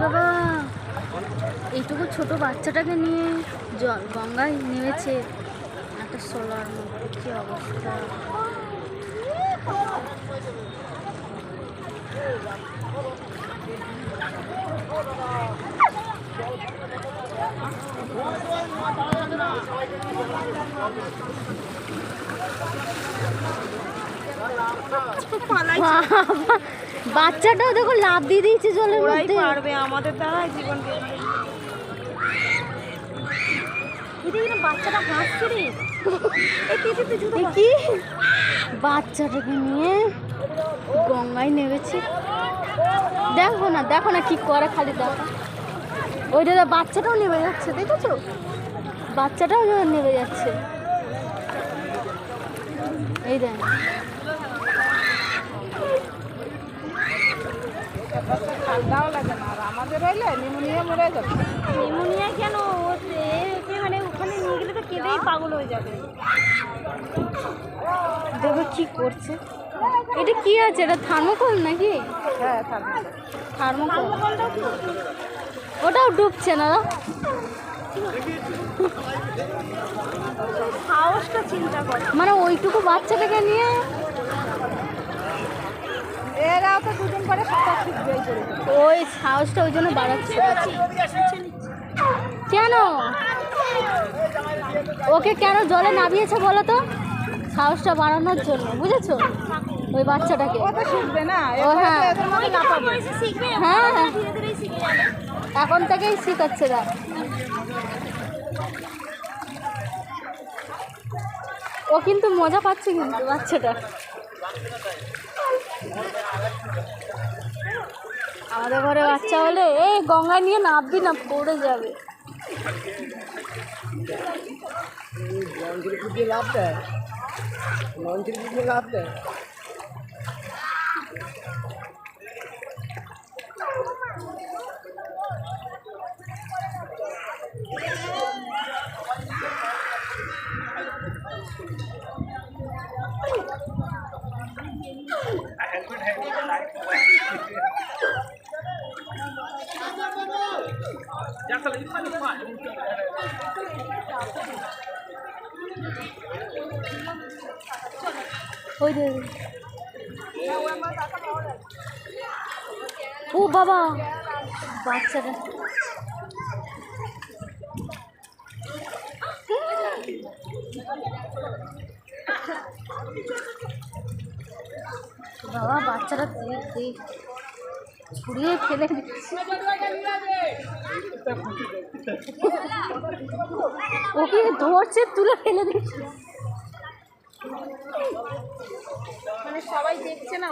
বাবা এইটুকু ছোট বাচ্চাটাকে নিয়ে জল গঙ্গায় নেমেছে। একটা সোলার কি অবস্থা। বাবা, বাচ্চাটাও দেখো লাভ দিয়ে দিয়েছে জলের মধ্যে। পারবে আমাদের দ্বারাই জীবন বাচ্চাটা হাসছে রে। কি বাচ্চাটাকে নিয়ে গঙ্গায় নেমেছে। দেখো না দেখো না কি করে খালি দেখো। ওই দাদা বাচ্চাটাও নেমে যাচ্ছে দেখেছ? বাচ্চাটাও নেমে যাচ্ছে। এই দেখ। ঠান্ডাও লাগে না আর আমাদের হইলে নিমোনিয়া মরে যাবে। নিমোনিয়া কেন? মানে ওখানে নিয়ে গেলে তো কেঁদেই পাগল হয়ে যাবে। দেখো কি করছে। এটা কি আছে? এটা থার্মোকল নাকি? হ্যাঁ থার্মোকল। ওটাও ডুবছে না? সাহসটা চিন্তা করে। মানে ওইটুকু বাচ্চাটাকে নিয়ে এরাও তো দুদিন পরে ওই সাহসটা ওই জন্য বাড়াচ্ছে। কেন? ওকে কেন জলে নামিয়েছে বলো তো? সাহসটা বাড়ানোর জন্য বুঝেছ? ওই বাচ্চাটাকে। ও হ্যাঁ। হ্যাঁ। হ্যাঁ এখন থেকেই শিখাচ্ছে না ও কিন্তু মজা পাচ্ছে কিন্তু বাচ্চাটা। আমাদের ঘরে বাচ্চা হলে, এই গঙ্গা নিয়ে নামবি না, পড়ে যাবে। লাভ দেয়। লাভ দেয়। দেয় ওই যে ও বাবা। বাচ্চাটা। বাবা বাচ্চাটা দেখ দেখ ছুড়িয়ে ফেলে দিচ্ছে। ওকে ধরছে তুলে ফেলে দিচ্ছে। মানে সবাই দেখছে না